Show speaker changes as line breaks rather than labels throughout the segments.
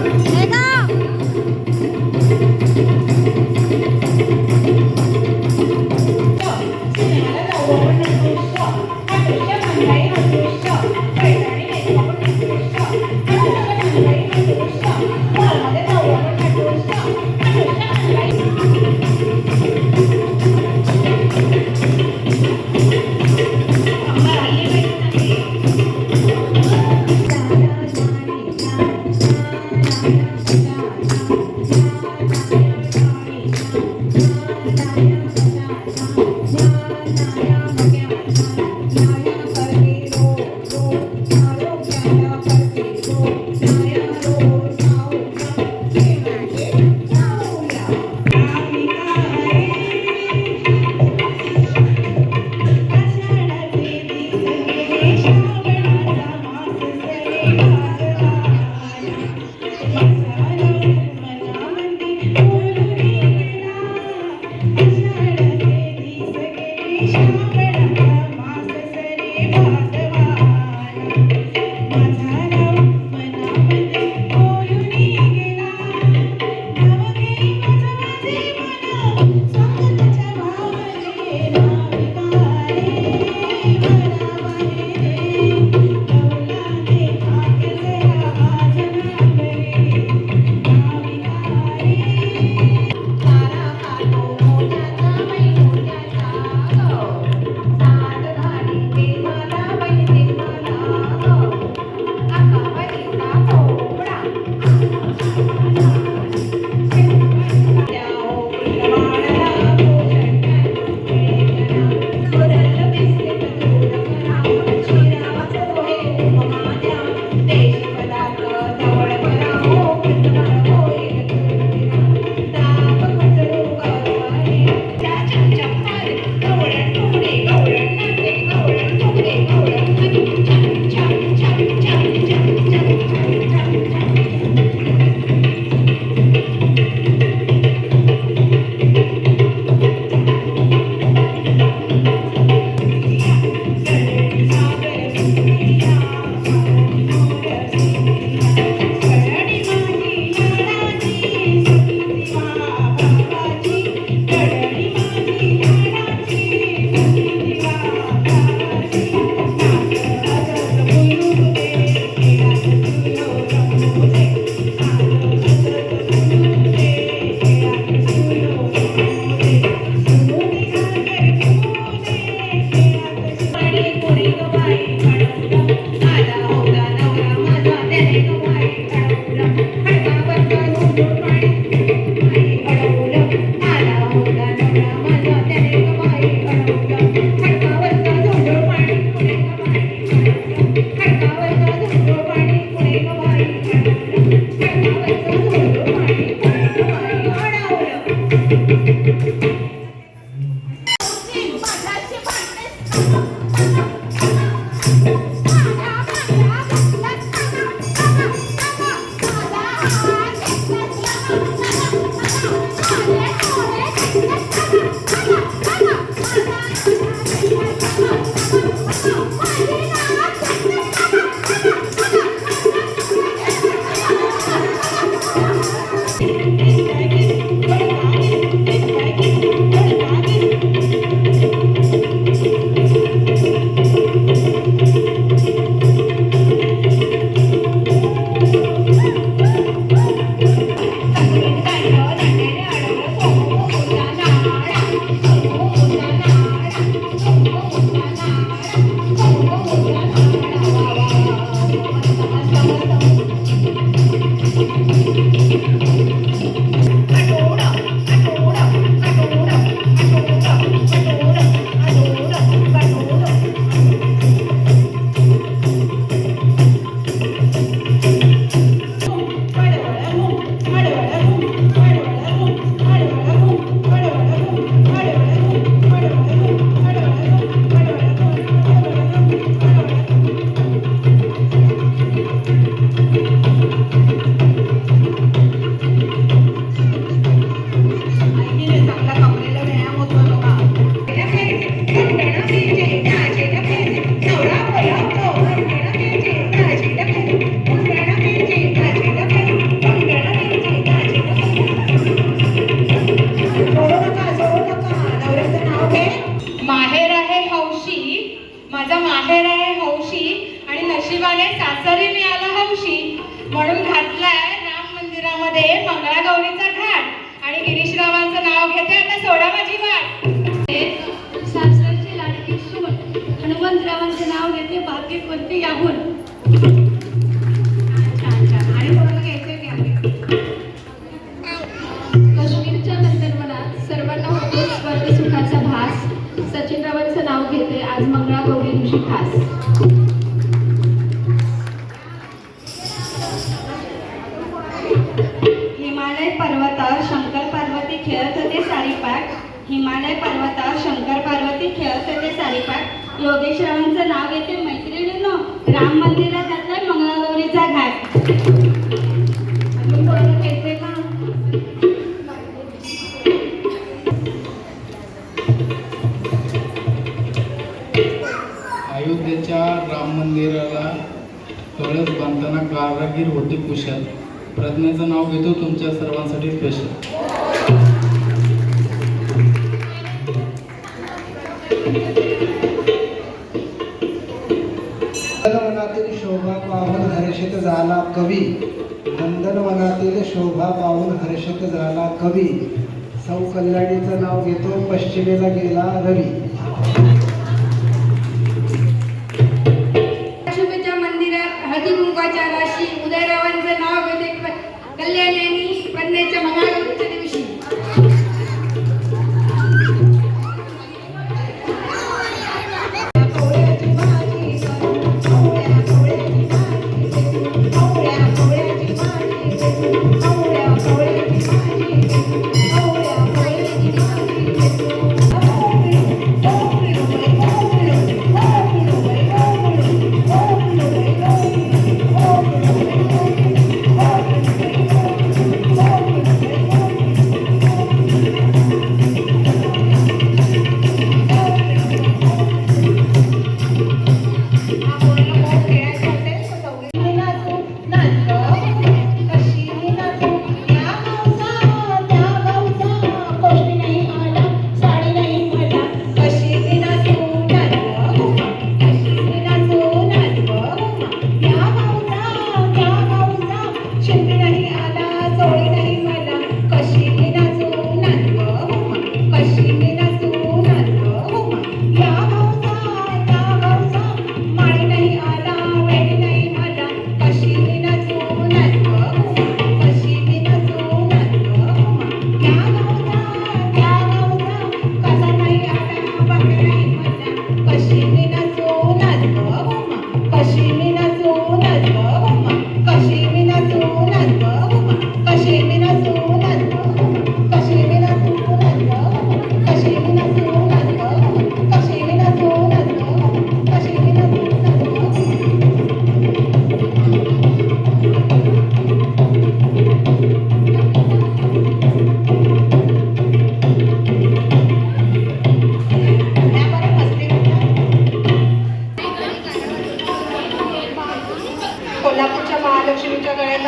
Thank you. माझा
माहेर आहे हौशी आणि नशिबाने सासरी मिळाला हौशी. म्हणून घातलाय राम मंदिरामध्ये मंगळागौरीचा घाट. आणि गिरीशरावांचं नाव घेते आता सोडा माझी वाट.
सासरची लाडकी सून हनुमंतरावांचे नाव घेते भाग्यवंती याहून. दिवशी खास
हिमालय पर्वतावर शंकर पार्वती खेळत होते सारीपाट हिमालय पर्वतावर शंकर पार्वती खेळत होते सारीपाट योगेश्वरांचं नाव येते मैत्रिणींनो. राम मंदिरात
अयोध्येच्या राम मंदिराला कळस बांधताना कारागीर होते कुशल. प्रज्ञाचं नाव घेतो तुमच्या सर्वांसाठी स्पेशल
शोभा पाहून हर्षित झाला कवी. नंदनवनातील शोभा पाहून हर्षित झाला कवी. सौ कल्याणीचं नाव घेतो पश्चिमेला गेला रवी.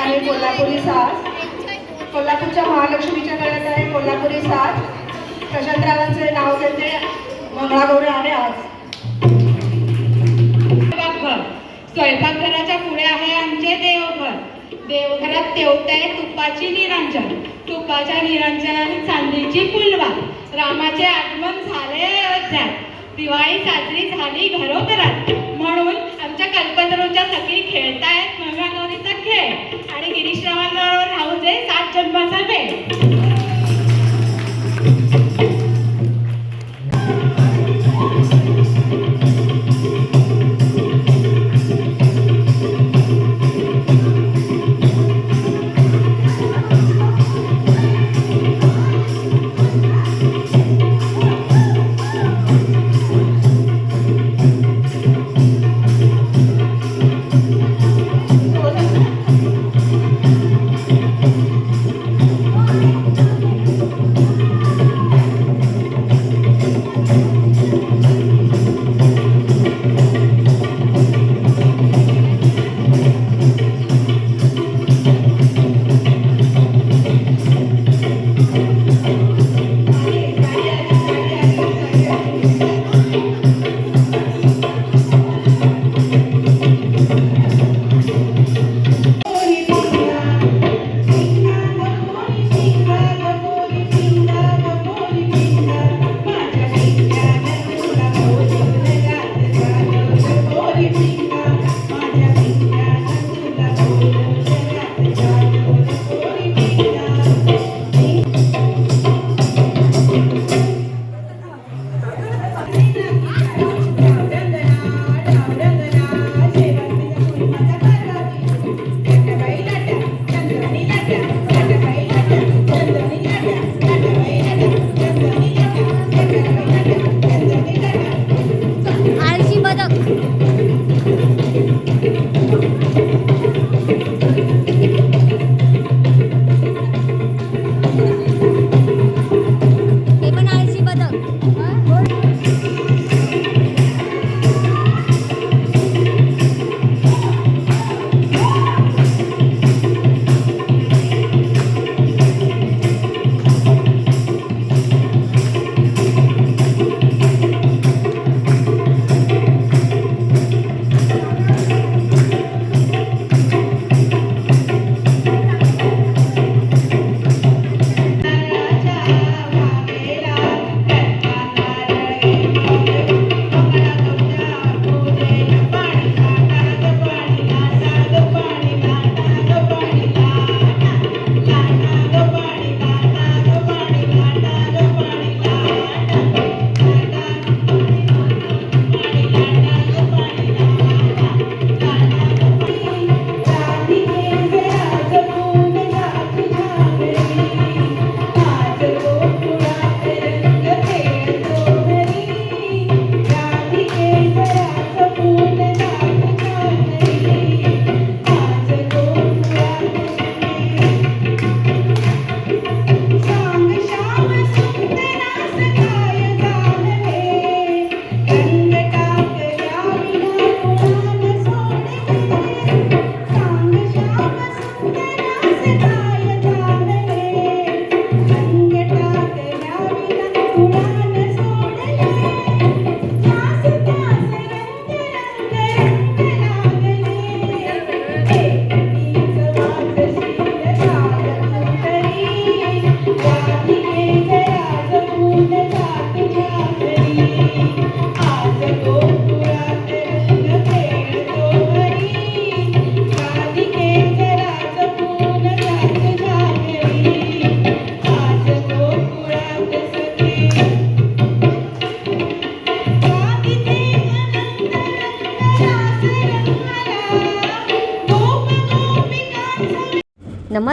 आहे कोल्हापुरी साज कोल्हापूरच्या महालक्ष्मीच्या गळ्यात आहे कोल्हापुरी साज प्रशांतरावांचे नाव घेते मंगळागौरी आहे आज.
स्वयंपाकघराच्या पुढे आहे आमचे देवघर. देवघरात तेवताय तुपाची निरांजन. तुपाच्या निरंजनाने चांदीची फुलवा. रामाचे आगमन झाले अयोध्यात. दिवाळी साजरी झाली घरोघरात. म्हणून आमच्या कल्पतरूच्या सखी खेळतायत मंगळागौरीचा खेळ. आणि गिरीश्रावांबरोबर राहू दे सात जन्माचा वेळ.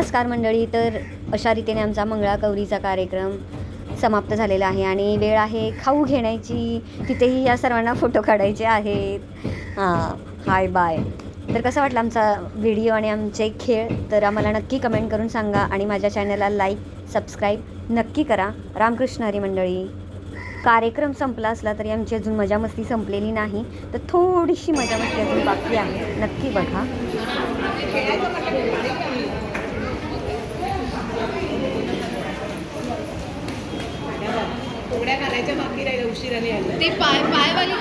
नमस्कार मंडळी तर अशा रीतीने आमचा मंगळागौरीचा कार्यक्रम समाप्त झालेला आहे आणि वेळ आहे खाऊ घेण्याची. तिथेही या सर्वांना फोटो काढायचे आहेत. हां हाय बाय तर कसं वाटलं आमचा व्हिडिओ आणि आमचे खेळ? तर आम्हाला नक्की कमेंट करून सांगा आणि माझ्या चॅनलला लाईक सबस्क्राईब नक्की करा. रामकृष्ण हरी मंडळी. कार्यक्रम संपला असला तरी आमची अजून मजामस्ती संपलेली नाही. तर थोडीशी मजा मस्ती अजून बाकी आहे. नक्की बघा.
घालायच्या बाकी राहिल्या उशिराने आलं
ते पाय पायवाली